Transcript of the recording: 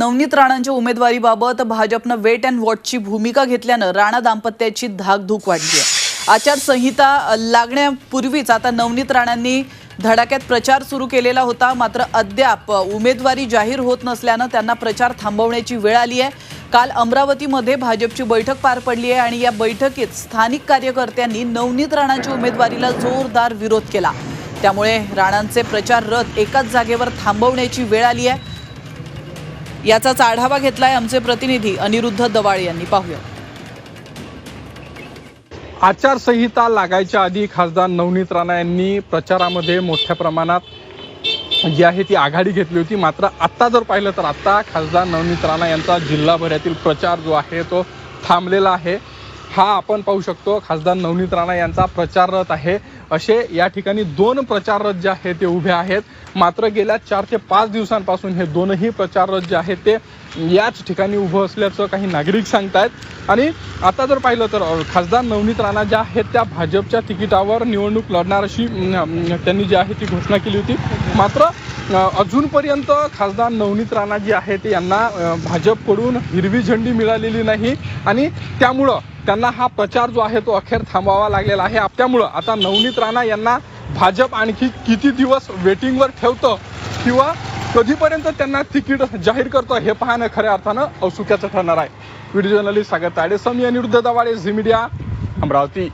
नवनीत राणांच्या उमेदवारीबाबत भाजपनं weight and वॉचची भूमिका घेतल्यानं राणा दाम्पत्याची धाकधूक वाढली आहे. आचारसंहिता लागण्यापूर्वीच आता नवनीत राणांनी धडाक्यात प्रचार सुरू केलेला होता. मात्र अद्याप उमेदवारी जाहीर होत नसल्यानं त्यांना प्रचार थांबवण्याची वेळ आली आहे. काल अमरावतीमध्ये भाजपची बैठक पार पडली आहे आणि या बैठकीत स्थानिक कार्यकर्त्यांनी नवनीत राणांच्या उमेदवारीला जोरदार विरोध केला. त्यामुळे राणांचे प्रचार रथ एकाच जागेवर थांबवण्याची वेळ आली आहे. याचाच आढावा घेतलाय आमचे प्रतिनिधी अनिरुद्ध दवाळे यांनी. पाहूया. आचारसंहिता लागायच्या आधी खासदार नवनीत राणा यांनी प्रचारामध्ये मोठ्या प्रमाणात जी आहे ती आघाडी घेतली होती. मात्र आत्ता जर पाहिलं तर आत्ता खासदार नवनीत राणा यांचा जिल्हाभरातील प्रचार जो आहे तो थांबलेला आहे. हा आपण पाहू शकतो खासदार नवनीत राणा यांचा प्रचार रथ आहे. असे या ठिकाणी दोन प्रचार रथ जे आहेत ते उभे आहेत. मात्र गेल्या चार ते पाच दिवसांपासून हे दोनही प्रचार रथ जे आहेत ते याच ठिकाणी उभं असल्याचं काही नागरिक सांगतायत. आणि आता जर पाहिलं तर खासदार नवनीत राणा ज्या आहेत त्या भाजपच्या तिकिटावर निवडणूक लढणार अशी त्यांनी जी आहे ती घोषणा केली होती. मात्र अजूनपर्यंत खासदार नवनीत राणा जी आहे ते यांना भाजपकडून हिरवी झेंडी मिळालेली नाही. आणि त्यामुळं त्यांना हा प्रचार जो आहे तो अखेर थांबवावा लागलेला आहे. त्यामुळं आता नवनीत राणा यांना भाजप आणखी किती दिवस वेटिंगवर ठेवतं किंवा कधीपर्यंत त्यांना तिकीट जाहीर करतो हे पाहणं खऱ्या अर्थानं औत्सुक्याचं ठरणार आहे. व्हिडिओ जर्नलिस्ट सागर ताडे समी अनिरुद्ध दवाडे झी मीडिया अमरावती.